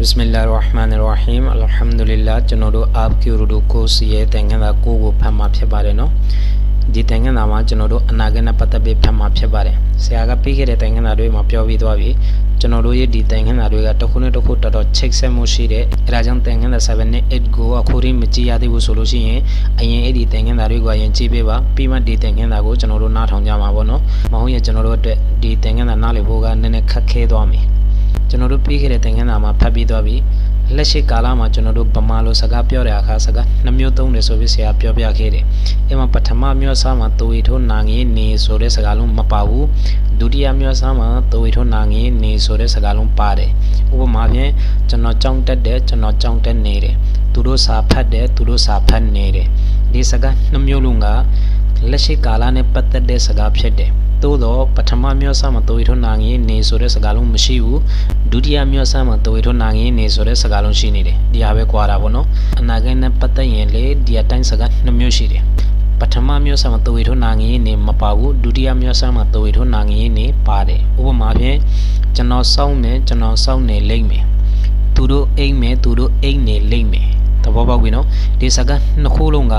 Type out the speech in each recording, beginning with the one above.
Bismillah ar-Rahman ar-Rahim Alhamdulillah ကျွန်တော်တို့ APQ ကိုစီရဲ့တန်ခမ်းစာကိုကိုဖတ်မှာဖြစ်ပါတယ်နော်ဒီတန်ခမ်းစာမှာကျွန်တော်တို့အနာဂတ်နဲ့ပတ်သက်ပြီးဖတ်မှာဖြစ်ပါတယ်ဆရာကပြီးခဲ့တဲ့တန်ခမ်းစာတွေမှာပြောပြီးသွားပြီကျွန်တော်တို့ရဲ့ဒီတန်ခမ်းစာတွေကတစ်ခုနဲ့တစ်ခုတော်တော်ချိတ်ဆက်မှုရှိတယ်အဲဒါကြောင့်တန်ခမ်းစာ7နဲ့8ကိုအခုထိမကြည့်ရသေးဘူးဆိုလို့ရှိရင်အရင်အဲ့ဒီတန်ခမ်းစာတွေကိုအရင်ကြည့်ပေးပါပြီးမှဒီတန်ခမ်းစာကိုကျွန်တော်တို့နားထောင်ကြမှာပေါ့နော်မဟုတ်ရင်ကျွန်တော်တို့အတွက်ဒီတန်ခမ်းစာနားလည်ဖို့ကနည်းနည်းခက်ခဲသွားမယ် ကျွန်တော်တို့ပြီးခဲ့တဲ့သင်ခန်းစာမှာဖတ်ပြီးသွားပြီလက်ရှိကာလမှာကျွန်တော်တို့ဗမာလိုစကားပြောတဲ့အခါစကားနှမျိုးသုံးတယ်ဆိုပြီးဆရာပြောပြခဲ့တယ်။အဲမှာပထမမျိုးစားမှာတူဝီထိုးနာငင်းနေဆိုတဲ့စကားလုံးမပါဘူး။ဒုတိယမျိုးစားမှာတူဝီထိုးနာငင်းနေဆိုတဲ့စကားလုံးပါတယ်။ဥပမာဖြင့်ကျွန်တော်ကြောင်းတက်တယ်ကျွန်တော်ကြောင်းတက်နေတယ်။သူတို့စာဖတ်တယ်သူတို့စာဖတ်နေတယ်။ဒီစကားနှမျိုးလုံးကလက်ရှိကာလနဲ့ပတ်သက်တဲ့စကားဖြစ်တယ်။ သို့တော့ပထမမျိုးစားမှာတူဝီထိုးနာငင်းနေဆိုတဲ့စကားလုံးမရှိဘူးဒုတိယမျိုးစားမှာတူဝီထိုးနာငင်းနေဆိုတဲ့စကားလုံးရှိနေတယ်ဒီဟာပဲကွာတာပေါ့နော်အနာဂတ်နဲ့ပတ်သက်ရင်လေဒီအတိုင်းစကားနှစ်မျိုးရှိတယ်ပထမမျိုးစားမှာတူဝီထိုးနာငင်းနေမပါဘူးဒုတိယမျိုးစားမှာတူဝီထိုးနာငင်းနေပါတယ်ဥပမာဖြင့်ကျွန်တော်စောင့်နေကျွန်တော်စောင့်နေလိမ့်မယ်သူတို့အိမ်မယ်သူတို့အိမ်နေလိမ့်မယ် သဘောပေါက်ပြီနော်ဒီစကားနှစ်ခုလုံးက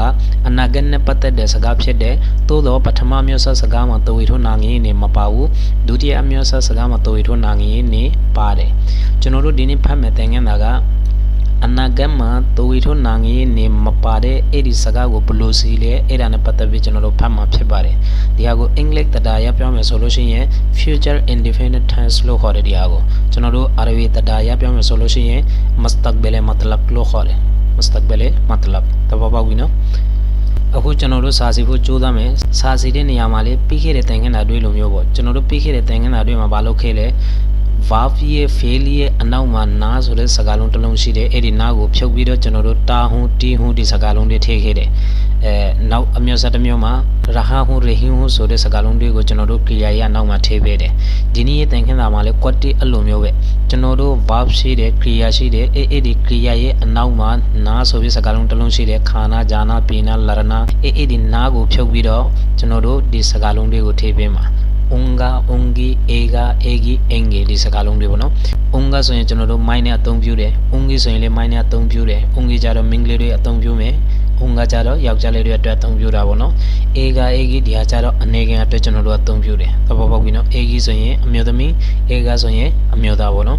အနာဂတ်နဲ့ပတ်သက်တဲ့စကားဖြစ်တယ်သို့တော့ပထမမျိုးဆက်စကားမှာတူဝီထိုးနာငင်းနေမပါဘူးဒုတိယမျိုးဆက်စကားမှာတူဝီထိုးနာငင်းနေပါတယ်ကျွန်တော်တို့ဒီနေ့ဖတ်မယ်သင်ခန်းစာကအနာဂတ်မှာတူဝီထိုးနာငင်းနေမပါတဲ့အဲ့ဒီစကားကိုဘယ်လိုစီလဲအဲ့ဒါနဲ့ပတ်သက်ပြီးကျွန်တော်တို့ဖတ်မှာဖြစ်ပါတယ်ဒီဟာကိုအင်္ဂလိပ်တရားရပြောမယ်ဆိုလို့ရှိရင် future indefinite tense လို့ခေါ်တယ်ဒီဟာကိုကျွန်တော်တို့အာရဗီတရားရပြောမယ်ဆိုလို့ရှိရင် mustaqbal matlab လို့ခေါ်တယ် mustaqbal matlab တဘောပေါက်ပြီနော်အခုကျွန်တော်တို့စာစီဖို့ကြိုးစားမယ်စာစီတဲ့နေရာမှာလေပြီးခဲ့တဲ့တိုင်ခန်းတာတွေးလိုမျိုးပေါ့ကျွန်တော်တို့ပြီးခဲ့တဲ့တိုင်ခန်းတာတွေမှာမလုပ်ခဲ့လဲ verb ရဲ့ fail ရဲ့အနောက်မှာနာဆိုတဲ့စကားလုံးတစ်လုံးရှိတယ်အဲ့ဒီနာကိုဖြုတ်ပြီးတော့ကျွန်တော်တို့တာဟုတီဟုဒီစကားလုံးတွေထည့်ခဲ့တယ်အဲနောက်အမျိုးဆက်တစ်မျိုးမှာရဟဟုရဟင်းဟုဆိုတဲ့စကားလုံးတွေကိုကျွန်တော်တို့ clear ရနောက်မှာထည့်ပေးတယ်ဒီနေ့ရဲ့သင်ခန်းစာမှာလဲ quality အလိုမျိုးပဲကျွန်တော်တို့ verb ရှိတယ် clear ရှိတယ်အဲ့အဲ့ဒီ clear ရဲ့အနောက်မှာနာဆိုပြီးစကားလုံးတစ်လုံးရှိတယ်ခါနာဂျာနာပိနာလရနာအဲ့အဲ့ဒီနာကိုဖြုတ်ပြီးတော့ကျွန်တော်တို့ဒီစကားလုံးတွေကိုထည့်ပေးမှာ unga ungi ega egi enge ဒီစကားလုံးတွေပေါ့နော် unga ဆိုရင်ကျွန်တော်တို့ mind နဲ့အသုံးပြုတယ် ungi ဆိုရင်လည်း mind နဲ့အသုံးပြုတယ် ungi ကြတော့ ming လေးတွေအသုံးပြုမယ် unga ကြတော့ယောက်ျားလေးတွေအတွက်အသုံးပြုတာပေါ့နော် ega egi ဒီဟာကြတော့အနေခင်အတွက်ကျွန်တော်တို့အသုံးပြုတယ်သဘောပေါက်ပြီနော် egi ဆိုရင်အမျိုးသမီး ega ဆိုရင်အမျိုးသားပေါ့နော်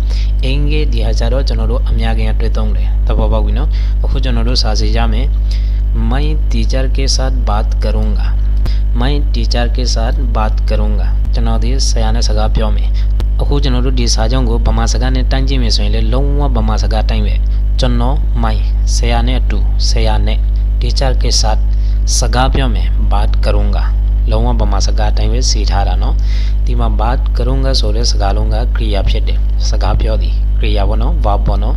enge ဒီဟာကြတော့ကျွန်တော်တို့အများခင်အတွက်သုံးတယ်သဘောပေါက်ပြီနော်အခုကျွန်တော်တို့စာစီရမယ် मैं टीचर के साथ बात करूंगा मैं टीचर के साथ बात करूंगा ကျွန်တော်ဒီဆရာနဲ့စကားပြောမယ်အခုကျွန်တော်တို့ဒီစာကြောင်းကိုဗမာစကားနဲ့တန်းကြည့်မယ်ဆိုရင်လည်းလုံးဝဗမာစကားတိုင်းပဲကျွန်တော်မိုင်ဆရာနဲ့အတူဆရာနဲ့ teacher के साथ စကားပြောမယ် बात करूंगा လုံးဝဗမာစကားတိုင်းပဲစီထားတာเนาะဒီမှာ बात करूंगा ဆိုတဲ့စကားလုံးကကရိယာဖြစ်တယ်စကားပြောသည်ကရိယာပေါ့နော် verb ပေါ့နော်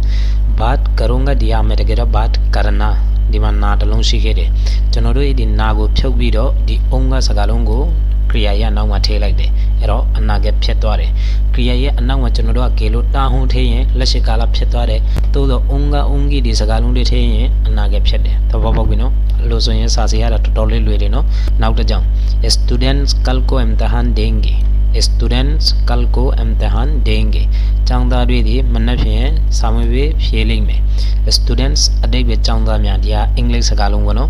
बात करूंगा ဒီအမယ်တကယ်တော့ बात करना ဒီမှာနာတစ်လုံးရှိခဲ့တယ်ကျွန်တော်တို့ဒီနာကိုဖြုတ်ပြီးတော့ဒီအုံးကစကားလုံးကိုကရိယာရဲ့အနောက်မှာထည့်လိုက်တယ်အဲ့တော့အနာဂတ်ဖြစ်သွားတယ်ကရိယာရဲ့အနောက်မှာကျွန်တော်တို့ကကေလို့တာဟုန်ထည့်ရင်လက်ရှိကာလဖြစ်သွားတယ်သို့သောအုံးကအုံးကြီးဒီစကားလုံးတွေထည့်ရင်အနာဂတ်ဖြစ်တယ်သဘောပေါက်ပြီနော်လို့ဆိုရင်စာစီရတာတော်တော်လေးလွယ်တယ်နော်နောက်တစ်ကြောင် students students ကလ်ကိုအမ်တဟန်ဒေင်ဂေကျောင်းသားတွေဒီမနှက်ဖြင့်စာမေးပွဲဖြေလိမ့်မယ် students အတိတ်ပဲကျောင်းသားများဒီကအင်္ဂလိပ်စကားလုံးပေါ့နော်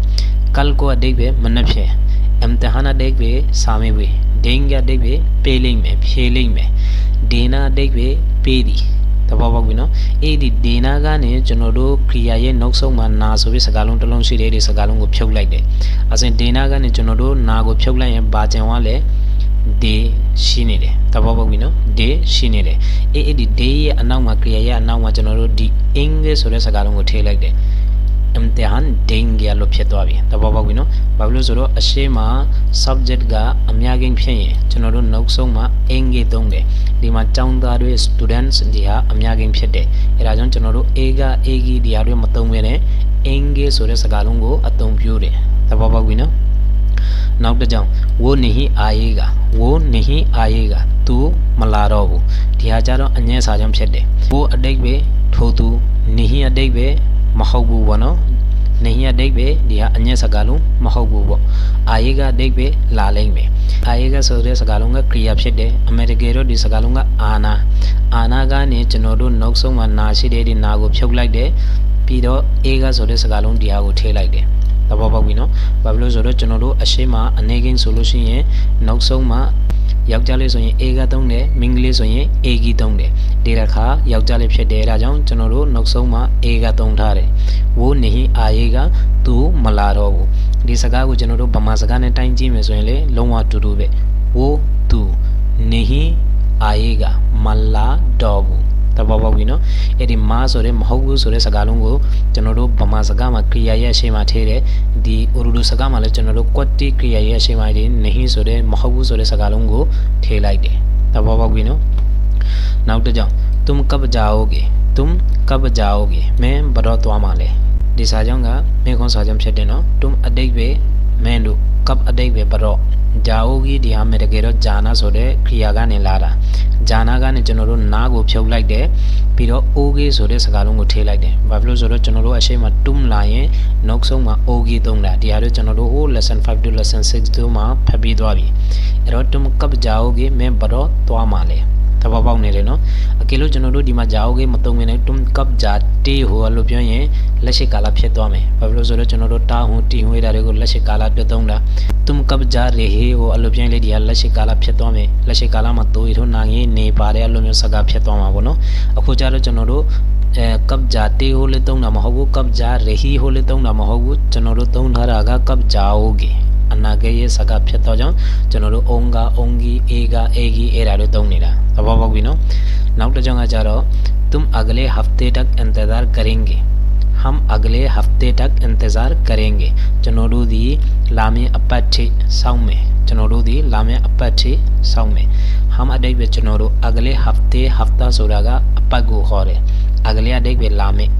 ကလ်ကိုအတိတ်ပဲမနှက်ဖြင့်အမ်တဟန်အတိတ်ပဲစာမေးပွဲဒေင်ဂေအတိတ်ပဲပေးလိမ့်မယ်ဖြေလိမ့်မယ်ဒေနာအတိတ်ပဲပေးသည်တဘောပေါက်ပြီနော်အဲ့ဒီဒေနာကနေကျွန်တော်တို့ခရီးယာရဲ့နောက်ဆုံးမှာနာဆိုပြီးစကားလုံးတစ်လုံးရှိတယ်ဒီစကားလုံးကိုဖြုတ်လိုက်တယ်အစဉ်ဒေနာကနေကျွန်တော်တို့နာကိုဖြုတ်လိုက်ရင်ဘာကျန်သွားလဲ ဒေရှိနေတယ်တဘောပေါက်ပြီနော်ဒေရှိနေတယ်အေးအဲ့ဒီဒေရဲ့အနောက်မှာခရီးယာရဲ့အနောက်မှာကျွန်တော်တို့ဒီအင်္ဂလိပ်ဆိုတဲ့စကားလုံးကိုထည့်လိုက်တယ် imtihan देंगे လို့ဖြစ်သွားပြီတဘောပေါက်ပြီနော်ဘာလို့လဲဆိုတော့အရှိမ subject ကအများကြီးဖြစ်ရင်ကျွန်တော်တို့နောက်ဆုံးမှာ engage သုံးတယ်ဒီမှာကျောင်းသားတွေ students ဒီဟာအများကြီးဖြစ်တယ်အဲဒါကြောင့်ကျွန်တော်တို့ a က a ကြီးဒီဟာတွေမသုံးဘဲနဲ့ engage ဆိုတဲ့စကားလုံးကိုအသုံးပြုတယ်တဘောပေါက်ပြီနော် နောက်တစ်ကြောင် वो नहीं आएगा वो नहीं आएगा तू မလာတော့ဘူးဒီဟာကြတော့အငဲ့စာကြောင့်ဖြစ်တယ် वो အတိတ်ပဲထိုသူ नहीं အတိတ်ပဲမဟုတ်ဘူးပေါ့နော် နေရအတိတ်ပဲဒီဟာအညက်စကားလုံးမဟုတ်ဘူးပေါ့အာယေကအတိတ်ပဲလာလိမ့်မယ်အာယေကဆိုတဲ့စကားလုံးကကရိယာဖြစ်တယ်အမေရိကေတို့ဒီစကားလုံးကအာနာအာနာကနေကျွန်တော်တို့နောက်ဆုံးမှာနာရှိတဲ့ဒီနာကိုဖြုတ်လိုက်တယ်ပြီးတော့အေကဆိုတဲ့စကားလုံးဒီဟာကိုထည့်လိုက်တယ် သဘောပေါက်ပြီနော်ဘာဖြစ်လို့ဆိုတော့ကျွန်တော်တို့အရှိမအနေကင်းဆိုလို့ရှိရင်နောက်ဆုံးမှာယောက်ျားလေးဆိုရင် A ကသုံးတယ်မိန်းကလေးဆိုရင် A ကြီးသုံးတယ်ဒီတစ်ခါယောက်ျားလေးဖြစ်တယ်ဒါကြောင့်ကျွန်တော်တို့နောက်ဆုံးမှာ A ကသုံးထားတယ်ဝိုးနေရင်အာယေကသူမလာတော့ဘူးဒီစကားကိုကျွန်တော်တို့ဗမာစကားနဲ့တိုင်းကြည့်မယ်ဆိုရင်လေလုံးဝတူတူပဲဝိုးသူနေရင်အာယေကမလာတော့ဘူး တဘောပေါက်ပြီနော်အဲ့ဒီမာဆိုတဲ့မဟုတ်ဘူးဆိုတဲ့စကားလုံးကိုကျွန်တော်တို့ဗမာစကားမှာကရိယာရဲ့အရှိမထဲတယ်ဒီဥရဒူစကားမှာလည်းကျွန်တော်တို့ကွက်တီကရိယာရဲ့အရှိမတွေနေဟင်းဆိုတဲ့မဟုတ်ဘူးဆိုတဲ့စကားလုံးကိုထည့်လိုက်တယ်တဘောပေါက်ပြီနော်နောက်တစ်ကြောင် तुम कब जाओगे तुम कब जाओगे မင်းဘယ်တော့သွားမှာလဲဒီစာကြောင်းကမင်းခွန်စာကြောင်းဖြစ်တယ်နော် तुम အတိတ်ပဲမင်းတို့ कब အတိတ်ပဲဘယ်တော့ jaogi ဒီဟာမဲ့တကယ်တော့ jana ဆိုတဲ့ခရိယာကနေလာတာ jana ကနေကျွန်တော်တို့နားကိုဖြုတ်လိုက်တယ်ပြီးတော့ ogi ဆိုတဲ့စကားလုံးကိုထည့်လိုက်တယ်ဘာဖြစ်လို့ဆိုတော့ကျွန်တော်တို့အရှိမ tum လာရင်နောက်ဆုံးမှာ ogi သုံးတာဒီဟာတော့ကျွန်တော်တို့ lesson 5 to lesson 6တို့မှာဖတ်ပြီးသွားပြီအဲ့တော့ tum kab jaogi မင်းဘယ်တော့သွားမှာလဲ သဘောပေါက်နေတယ်နော်အကယ်လို့ကျွန်တော်တို့ဒီမှာ jaoge မသုံးမနေ tum kab ja te ဟိုလို့ပြောရင်လက်ရှိကာလဖြစ်သွားမယ်ဘာဖြစ်လို့ဆိုတော့ကျွန်တော်တို့တာဟွန်တီဟွေးတာတွေကိုလက်ရှိကာလပြသုံးတာ tum kab ja rehe ဟိုအလိုပြောရင်လေဒီဟာလက်ရှိကာလဖြစ်သွားမယ်လက်ရှိကာလမှာတိုးရီထိုးနာငင်းနေပါတယ်အလိုမျိုးစကားဖြစ်သွားမှာပေါ့နော်အခုကျတော့ကျွန်တော်တို့အဲကပ်ဂျာတေဟိုလေတုံးတာမဟုတ်ဘူးကပ်ဂျာရေဟီဟိုလေတုံးတာမဟုတ်ဘူးကျွန်တော်တို့သုံးထားတာကကပ်ဂျာအိုဂီ အနာဂတ်ရဲ့စကားဖြစ်တော့ကြောင့်ကျွန်တော်တို့အုံးကအုံးကြီးအေးကအေးကြီးအဲ့ဒါတို့သုံးနေတာသဘောပေါက်ပြီနော်နောက်တစ်ကြောင်ကကြတော့ तुम अगले हफ्ते तक इंतजार करेंगे हम अगले हफ्ते तक इंतजार करेंगे ကျွန်တော်တို့ဒီလာမင်းအပတ်ထိစောင့်မယ်ကျွန်တော်တို့ဒီလာမင်းအပတ်ထိစောင့်မယ် हम အတိတ်ပဲကျွန်တော်တို့ अगले हफ्ते हफ्ता ဆိုတာကအပတ်ကိုခေါ်တယ် अगले အတိတ်ပဲလာမင်း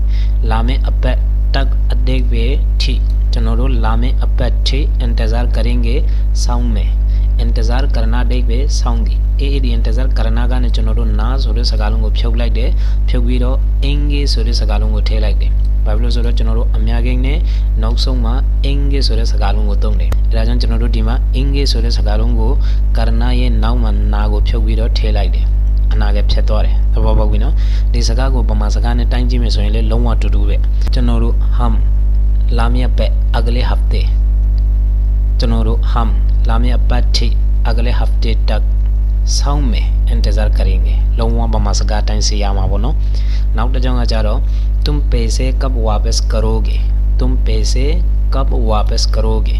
လာမင်းအပတ် तक အတိတ်ပဲထိ ကျွန်တော်တို့လာမင်းအပတ်ထိ इंतजार करेंगे စောင့်မယ် इंतजार करना အတိတ်ပဲစောင့်သည်အေးအေးဒီ इंतजार करना ကနေကျွန်တော်တို့နာဆိုတဲ့စကားလုံးကိုဖြုတ်လိုက်တယ်ဖြုတ်ပြီးတော့ engage ဆိုတဲ့စကားလုံးကိုထည့်လိုက်တယ်ဘာဖြစ်လို့ဆိုတော့ကျွန်တော်တို့အများကြီးနဲ့နောက်ဆုံးမှာ engage ဆိုတဲ့စကားလုံးကိုသုံးတယ်အဲဒါကြောင့်ကျွန်တော်တို့ဒီမှာ engage ဆိုတဲ့စကားလုံးကို karna ရဲ့နောက်မှာနာကိုဖြုတ်ပြီးတော့ထည့်လိုက်တယ်အနာကဖြတ်သွားတယ်သဘောပေါက်ပြီနော်ဒီစကားကိုပမာစကားနဲ့တိုင်းကြည့်မယ်ဆိုရင်လည်းလုံးဝတူတူပဲကျွန်တော်တို့ hum လာမည့်ပတ် अगले हफ्ते ကျွန်တော်တို့ hum လာမည့်ပတ်ထိ अगले हफ्ते तक စောင့်မယ် इंतजार करेंगे လုံးဝပမာစကားတိုင်းစီရမှာပေါ့နော်နောက်တစ်ကြောင်းကကြတော့ तुम पैसे कब वापस करोगे तुम पैसे कब वापस करोगे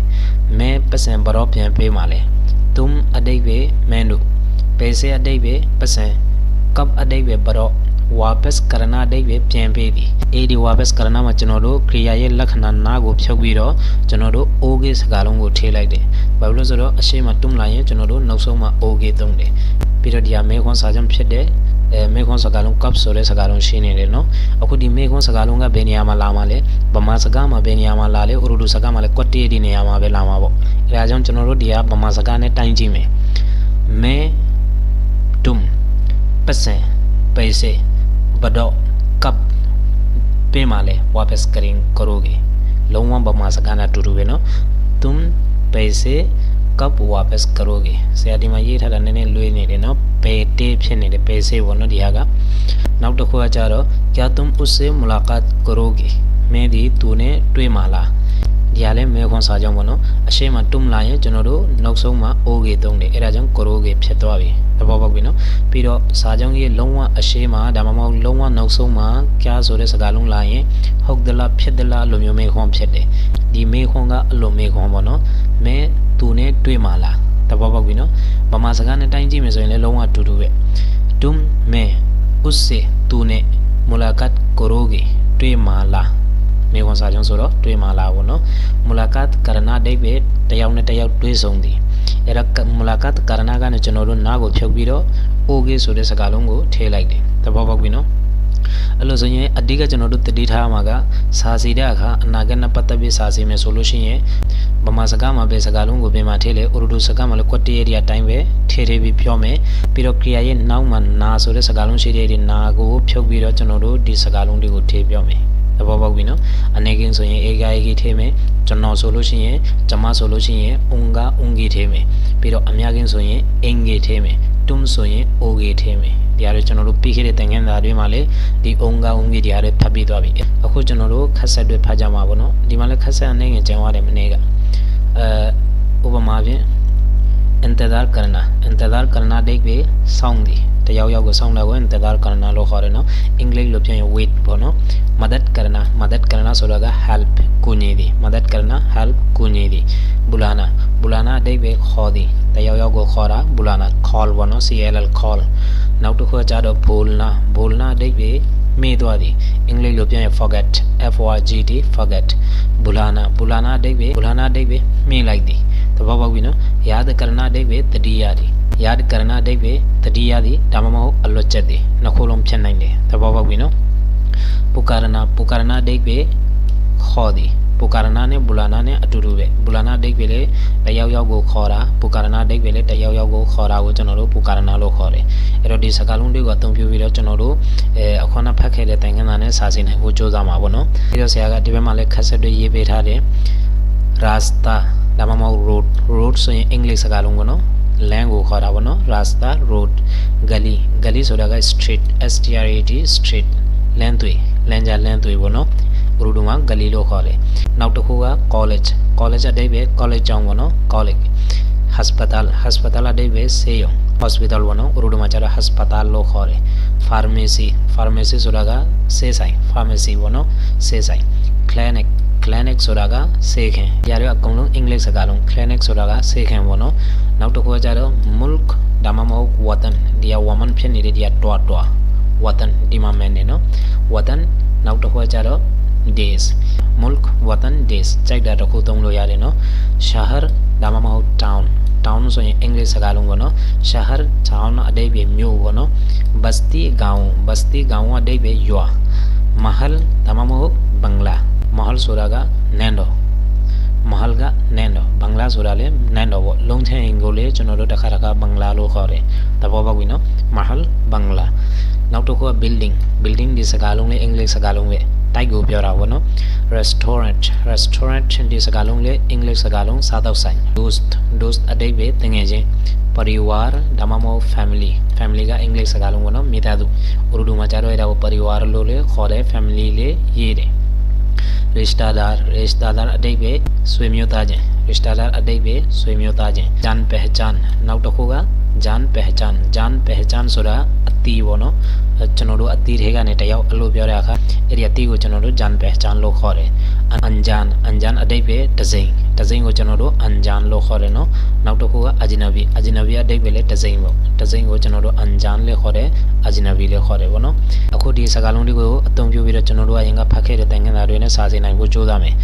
मैं पैसे ဘရောပြန်ပေးမှာလဲ तुम အတိတ်ပဲမင်းတို့ पैसे အတိတ်ပဲပတ်စံ कब အတိတ်ပဲဘရော ဝါဘက်စ်ကရဏအဓိပ္ပာယ်ပြန်ပေးသည်အဲဒီဝါဘက်စ်ကရဏမှာကျွန်တော်တို့ခရိယာရဲ့လက္ခဏာနာကိုဖြုတ်ပြီးတော့ကျွန်တော်တို့ OK စကားလုံးကိုထည့်လိုက်တယ်ဘာလို့လဲဆိုတော့အရှိမတွမ်လာရင်ကျွန်တော်တို့နောက်ဆုံးမှာ OK သုံးတယ်ပြီးတော့ဒီဟာမေခွန်စာချုပ်ဖြစ်တဲ့အဲမေခွန်စကားလုံး cup ဆိုတဲ့စကားလုံးရှင်းနေတယ်နော်အခုဒီမေခွန်စကားလုံးကဘယ်နေရာမှာလာမှာလဲဗမာစကားမှာဘယ်နေရာမှာလာလဲဥရုဒုစကားမှာလဲကွတ်တေးဒီနေရာမှာပဲလာမှာပေါ့အဲဒါကြောင့်ကျွန်တော်တို့ဒီဟာဗမာစကားနဲ့တိုင်းကြည့်မယ်မဲတွမ်ပစံ पैसे बडो कब पे माले वापस करें करोगे लोवा बमा सगाना टूटू नो तुम पैसे कब वापस करोगे सया दी मा ये था ने ने लुए ने रे नो पेटे ဖြစ်နေတယ် पैसे ဘောနော်ဒီဟာကနောက်တစ်ခုကကြတော့ क्या तुम उससे मुलाकात करोगे မင်းဒီသူနဲ့တွေ့မှာလား ဒီဟာလည်းမဲခွန်စာကြောင့်ပေါ့နော်အရှိမတွမ်လာရင်ကျွန်တော်တို့နောက်ဆုံးမှာ OG သုံးတယ်အဲဒါကြောင့် koroge ဖြစ်သွားပြီသဘောပေါက်ပြီနော်ပြီးတော့စာကြောင့်ကြီးလုံးဝအရှိမဒါမှမဟုတ်လုံးဝနောက်ဆုံးမှာကြားဆိုတဲ့စကားလုံးလာရင်ဟုတ်သလားဖြစ်သလားလိုမျိုးမဲခွန်ဖြစ်တယ်ဒီမဲခွန်ကအလိုမဲခွန်ပေါ့နော်မဲသူနဲ့တွေ့မှာလားသဘောပေါက်ပြီနော်ဗမာစကားနဲ့တိုင်းကြည့်မယ်ဆိုရင်လည်းလုံးဝတူတူပဲ तुम मैं उससे तूने मुलाकात करोगे တွေ့မှာလား မေဝန်စာကြောင့်ဆိုတော့တွေ့မှာလားပေါ့နော်မူလာကတ်ကရဏဒိဗ္ဗေတယောက်နဲ့တယောက်တွေ့ဆုံသည်အဲ့ဒါမူလာကတ်ကရဏကနေကျွန်တော်တို့နားကိုဖြုတ်ပြီးတော့ okay ဆိုတဲ့စကားလုံးကိုထည့်လိုက်တယ်သဘောပေါက်ပြီနော်အဲ့လိုဆိုရင်အဓိကကျွန်တော်တို့တတိထားမှာကစာစီတဲ့အခါအနာဂတ်နဲ့ပတ်သက်ပြီးစာစီမယ်ဆိုလို့ရှိရင်ဗမာစကားမှာပဲစကားလုံးကိုပြင်မှာထည့်လေဥရဒူစကားမှာလည်းကွက်တရရအတိုင်းပဲထည့်ထည့်ပြီးပြောမယ်ပြီးတော့ clear ရဲ့နောက်မှာနာဆိုတဲ့စကားလုံးရှိတဲ့ဒီနာကိုဖြုတ်ပြီးတော့ကျွန်တော်တို့ဒီစကားလုံးတွေကိုထည့်ပြောမယ် သဘောပေါက်ပြီနော်အနေကင်းဆိုရင် ega egi ထည့်မယ်ကျွန်တော်ဆိုလို့ရှိရင်ကျမဆိုလို့ရှိရင် unga ungi ထည့်မယ်ပြီးတော့အများကင်းဆိုရင် inge ထည့်မယ် tum ဆိုရင် oge ထည့်မယ်ဒီအားတွေကျွန်တော်တို့ပြီးခဲ့တဲ့သင်ခန်းစာတွေမှာလေဒီ unga ungi ဒီအားတွေဖတ်ပြီးသွားပြီအခုကျွန်တော်တို့ခက်ဆက်တွေဖတ်ကြမှာပေါ့နော်ဒီမှာလည်းခက်ဆက်အနေငယ်ကျန်သွားတယ်မနေ့ကအဲဥပမာဖြင့် इंतज़ार करना इंतज़ार करना ဒိတ်ပဲစောင့်သည် တယောက်ယောက်ကိုစောင့်တာကို इंतज़ार करना လို့ခေါ်တယ်နော်အင်္ဂလိပ်လိုပြန်ရင် wait ပေါ့နော် मदद करना मदद करना ဆိုတာက help ကူညီသည် मदद करना help ကူညီသည် बुलाना बुलाना အဓိပ္ပာယ်ခေါ်သည်တယောက်ယောက်ကိုခေါ်တာ बुलाना call ပေါ့နော် call call နောက်တစ်ခုကကြတော့ बोलना बोलना အဓိပ္ပာယ်မေ့သွားသည်အင်္ဂလိပ်လိုပြန်ရင် forget f o r g t forget बुलाना बुलाना အဓိပ္ပာယ် बुलाना အဓိပ္ပာယ်မေ့လိုက်သည်သဘောပေါက်ပြီနော် याद करना အဓိပ္ပာယ်တတိယသည် ရာကရဏအဓိပ္ပာယ်တတိယသည်ဒါမှမဟုတ်အလွတ်ချက်သည်နှစ်ခုလုံးဖြစ်နိုင်တယ်သဘောပေါက်ပြီနော်ပုကာရဏပုကာရဏအဓိပ္ပာယ်ခေါ်သည်ပုကာရဏနဲ့ဘူလာနာနဲ့အတူတူပဲဘူလာနာအဓိပ္ပာယ်လေတယောက်ယောက်ကိုခေါ်တာပုကာရဏအဓိပ္ပာယ်လေတယောက်ယောက်ကိုခေါ်တာကိုကျွန်တော်တို့ပုကာရဏလို့ခေါ်တယ်အဲ့တော့ဒီစကားလုံးတွေကိုအသုံးပြုပြီးတော့ကျွန်တော်တို့အဲအခွန်အဖတ်ခဲ့တဲ့တိုင်ခန်းသားနဲ့စာစင်နိုင်ကိုစ조사မှာပေါ့နော်ပြီးတော့ဆရာကဒီဘက်မှာလည်းခက်ဆက်တွေရေးပေးထားတယ် rasta ဒါမှမဟုတ် road road ဆိုရင်အင်္ဂလိပ်စကားလုံးကနော် rasta road gully gully ဆိုတာက street s t r a t street လမ်းတွေလမ်းကြားလမ်းတွေပေါ့နော်ဥရုဒုမှာ gully လို့ခေါ်တယ်နောက်တစ်ခုက college college အဓိပ္ပာယ် college ကျောင်းပေါ့နော် college hospital hospital အဓိပ္ပာယ်ဆေးရုံ hospital ပေါ့နော်ဥရုဒုမှာကျ တော့ hospital လို့ခေါ်တယ် pharmacy pharmacy ဆိုတာကဆေးဆိုင် pharmacy ပေါ့နော်ဆေးဆိုင် clinic clinic ဆိုတာကဆေးခင်။ຢာတွေအကုန်လုံးအင်္ဂလိပ်စကားလုံး clinic ဆိုတာကဆေးခင်ပေါ့နော်။နောက်တစ်ခုကကြတော့ mulk ဒါမှမဟုတ် watan ဒီက woman ဖြစ်နေတဲ့ဒီကတွားတွား watan ဒီမှာမယ်နေနော်။ watan နောက်တစ်ခုကကြတော့ days mulk watan days ကြိုက်တာတစ်ခုသုံးလို့ရတယ်နော်။ shahar ဒါမှမဟုတ် town town ဆိုရင်အင်္ဂလိပ်စကားလုံးပေါ့နော် shahar town အဓိပ္ပာယ်မြို့ပေါ့နော် basti ကောင် basti ကောင်အဓိပ္ပာယ်ရွာ mahal ဒါမှမဟုတ် bangla mahal ဆိုတာကနန်းတော် mahal ကနန်းတော် bangla ဆိုတာလည်းနန်းတော်ပေါ့လုံးချင်းအင်ကိုလေကျွန်တော်တို့တစ်ခါတစ်ခါ bangla လို့ခေါ်တယ်သဘောပေါက်ပြီနော် mahal bangla နောက်တစ်ခုက building building ဒီစကားလုံးလေးအင်္ဂလိပ်စကားလုံးပဲတိုက်ကိုပြောတာပေါ့နော် restaurant restaurant ဒီစကားလုံးလေးအင်္ဂလိပ်စကားလုံးစားတော့ဆိုင် dost dost အတိတ်ပဲတငယ်ချင်း परिवार ဒါမှမဟုတ် family family ကအင်္ဂလိပ်စကားလုံးပေါ့နော်မိသားစုဥရဒူမှာကျတော့အဲ့ဒါကို परिवार လို့လေခေါ်တယ် family လေးရေးတယ် रिश्तेदार रिश्तेदार अदैबे स्वेमियोताजें रिश्तेदार अदैबे स्वेमियोताजें जान पहचान। नाव टखोगा ဂျန်ပဟချန်ဂျန်ပဟချန်ဆိုတာအတီးပေါ့နော်ကျွန်တော်တို့အတီးထဲကနေတယောက်အလို့ပြောတဲ့အခါအဲ့ဒီအတီးကိုကျွန်တော်တို့ဂျန်ပဟချန်လို့ခေါ်တယ်အန်ဂျန်အန်ဂျန်အတိတ်ပဲဒဇိန်ဒဇိန်ကိုကျွန်တော်တို့အန်ဂျန်လို့ခေါ်တယ်နော်နောက်တစ်ခုကအဂျီနဘီအဂျီနဘီအတိတ်ပဲလည်းဒဇိန်ပေါ့ဒဇိန်ကိုကျွန်တော်တို့အန်ဂျန်လည်းခေါ်တယ်အဂျီနဘီလည်းခေါ်တယ်ပေါ့နော်အခုဒီစကားလုံးတွေကိုအသုံးပြုပြီးတော့ကျွန်တော်တို့အရင်ကဖတ်ခဲ့တဲ့တင်္ဂနာတွေနဲ့စာစေနိုင်ဖို့ကြိုးစားမယ်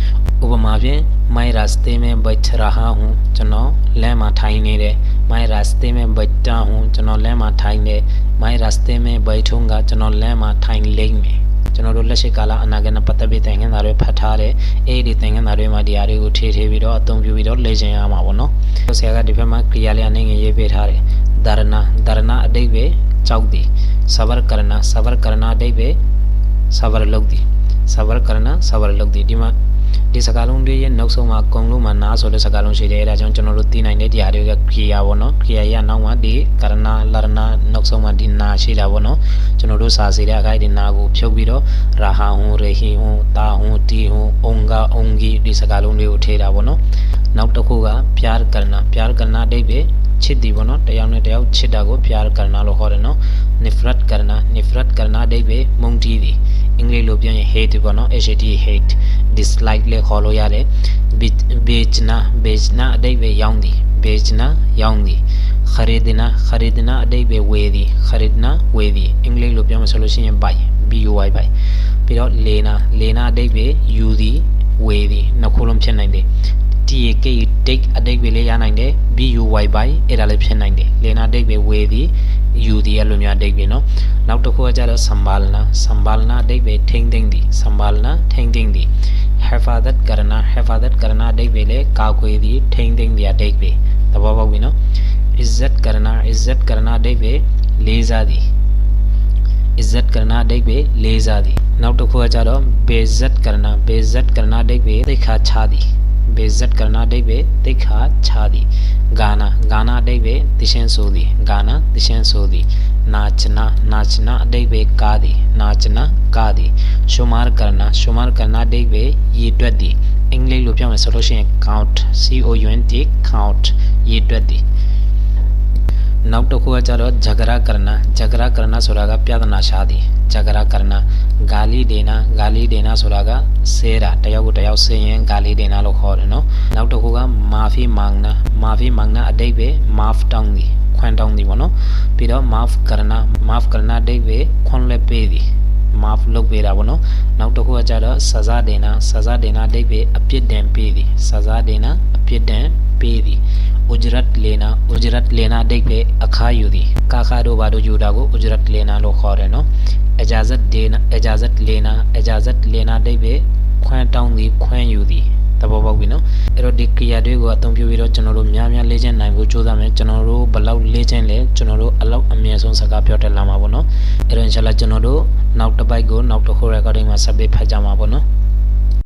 ဥပမာဖြင့်မိုင်ရာစတေးမဲဘိုက်ထရာဟာဟူကျွန်တော်လမ်းမှာထိုင်နေတယ် मैं रास्ते में बैठा हूँ ကျွန်တော်လမ်းမှာထိုင်တယ် मैं रास्ते में बैठूंगा ကျွန်တော်လမ်းမှာထိုင်လိမ့်မယ်ကျွန်တော်တို့လက်ရှိကာလအနာဂတ်နဲ့ပတ်သက်ပြီးသင်ခန်းစာတွေဖတ်ထားတယ်အဲ့ဒီသင်ခန်းစာတွေမှာဒီအရာတွေကိုထေးထေးပြီးတော့အသုံးပြုပြီးတော့လေ့ကျင့်ရမှာပေါ့နော်ဆရာကဒီဘက်မှာကြိယာလေးအနေငယ်ရေးပေးထားတယ်ဒါရဏဒါရဏအတိတ်ပဲကြောက်သည်ဆဘရကရဏဆ ဘရကရဏအတိတ်ပဲဆဘရလုပ်သည်ဆဘရကရဏဆဘရလုပ်သည်ဒီမှာဒီစကားလုံးတွေရဲ့နောက်ဆုံးမှာအကုန်လုံးမှာနားဆိုတဲ့စကားလုံးရှိတယ်အဲဒါကြောင့်ကျွန်တော်တို့သိနိုင်တဲ့တရားတွေကခရီယာပေါ့နော်ခရီယာရနောက်မှာဒီကရဏလရဏနောက်ဆုံးမှာဒီနာရှိတာပေါ့နော်ကျွန်တော်တို့စာစီတဲ့အခိုက်ဒီနာကိုဖြုတ်ပြီးတော့ရာဟာဟွန်ရေဟီဟွန်တာဟွန်တီဟွန်အုံကအုံကြီးဒီစကားလုံးတွေကိုထည့်တာပေါ့နော် နောက်တစ်ခုကပြားကရဏပြားကရဏအဓိပ္ပာယ်ချစ်သည်ပေါ့နော်တယောက်နဲ့တယောက်ချစ်တာကိုပြားကရဏလို့ခေါ်တယ်နော် nifrat ကရဏ nifrat ကရဏအဓိပ္ပာယ်မုန်တီးသည်အင်္ဂလိပ်လိုပြောရင် hate ပေါ့နော် hate hate dislike လည်းခေါ်လို့ရတယ် bejna bejna အတိတ်ပဲရောင်းသည် bejna ရောင်းသည် kharidna kharidna အတိတ်ပဲဝယ်သည် kharidna ဝယ်သည်အင်္ဂလိပ်လိုပြောမှဆိုလို့ရှိရင် buy b u y buy ပြီးတော့ lena lena အတိတ်ပဲယူသည်ဝယ်သည်နှစ်ခုလုံးဖြစ်နိုင်တယ် ta k take အတိတ်ပဲလေးရနိုင်တယ် buy by အဲ့ဒါလည်းဖြစ်နိုင်တယ်လင်နာတိတ်ပဲဝေသည် u သည်အဲ့လိုမျိုးတိတ်ပဲနော်နောက်တစ်ခုကကြတော့ संभालना संभालना တိတ်ပဲထိန်းသိမ်းသည် संभालना ထိန်းသိမ်းသည် हिफाजत करना हिफाजत करना တိတ်ပဲလေကာကွယ်သည်ထိန်းသိမ်းသည်တိတ်ပဲသဘောပေါက်ပြီနော် इज़्ज़त करना इज़्ज़त करना တိတ်ပဲလေးစားသည် इज़्ज़त करना တိတ်ပဲလေးစားသည်နောက်တစ်ခုကကြတော့ बेइज्जत करना बेइज्जत करना တိတ်ပဲသိခါချသည် bezat ကရဏအဓိပ္ပာယ်သိက္ခာချသည်ဂာနာဂာနာအဓိပ္ပာယ်သရှင်ဆိုသည်ဂာနာသရှင်ဆိုသည်နာချနာနာချနာအဓိပ္ပာယ်ကားသည်နာချနာကားသည်ရှုမာရကရဏရှုမာရကရဏအဓိပ္ပာယ်ရည်တွက်သည်အင်္ဂလိပ်လိုပြောမယ်ဆိုလို့ရှိရင် count c o u n t count ရည်တွက်သည် နောက်တစ်ခုကကြတော့ဂျဂရကရဏဂျဂရကရဏဆိုတာကပြဿနာရှာသည်ဂျဂရကရဏဂါလိဒေနာဂါလိဒေနာဆိုတာကဆဲတာတယောက်ကိုတယောက်ဆဲရင်ဂါလိဒေနာလို့ခေါ်တယ်နော်နောက်တစ်ခုကမာဖီမန်နာမာဖီမန်နာအတိတ်ပဲမာဖတောင်းသည်ခွန်တောင်းသည်ပေါ့နော်ပြီးတော့မာဖကရဏမာဖကရဏအတိတ်ပဲခွန်လက်ပေးသည် maaf လုပ်ပေးတာပေါ့နော်နောက်တစ်ခုကကြတော့ဆဇဒေနာဆဇဒေနာဒိဗေအပြစ်ဒဏ်ပေးသည်ဆဇဒေနာအပြစ်ဒဏ်ပေးသည်ဥဂျရတ်လေနာဥဂျရတ်လေနာဒိဗေအခါယူသည်ကာခါတို့ဘာတို့ယူတာကိုဥဂျရတ်လေနာလို့ခေါ်တယ်နော်အဂျာဇတ်ဒေနာအဂျာဇတ်လေနာအဂျာဇတ်လေနာဒိဗေခွန်းတောင်းသည်ခွန်းယူသည် သဘောပေါက်ပြီနော်အဲ့တော့ဒီကရိယာတွေကိုအသုံးပြုပြီးတော့ကျွန်တော်တို့များများလေ့ကျင့်နိုင်ဖို့ကြိုးစားမယ်ကျွန်တော်တို့ဘယ်လောက်လေ့ကျင့်လဲကျွန်တော်တို့အလောက်အမြဲဆုံးစကားပြောတတ်လာမှာပေါ့နော်အဲ့တော့ inshallah ကျွန်တော်တို့နောက်တစ်ပိုက်ကိုနောက်တစ်ခု recording မှာဆက်ပြီးဖတ်ကြမှာပေါ့နော်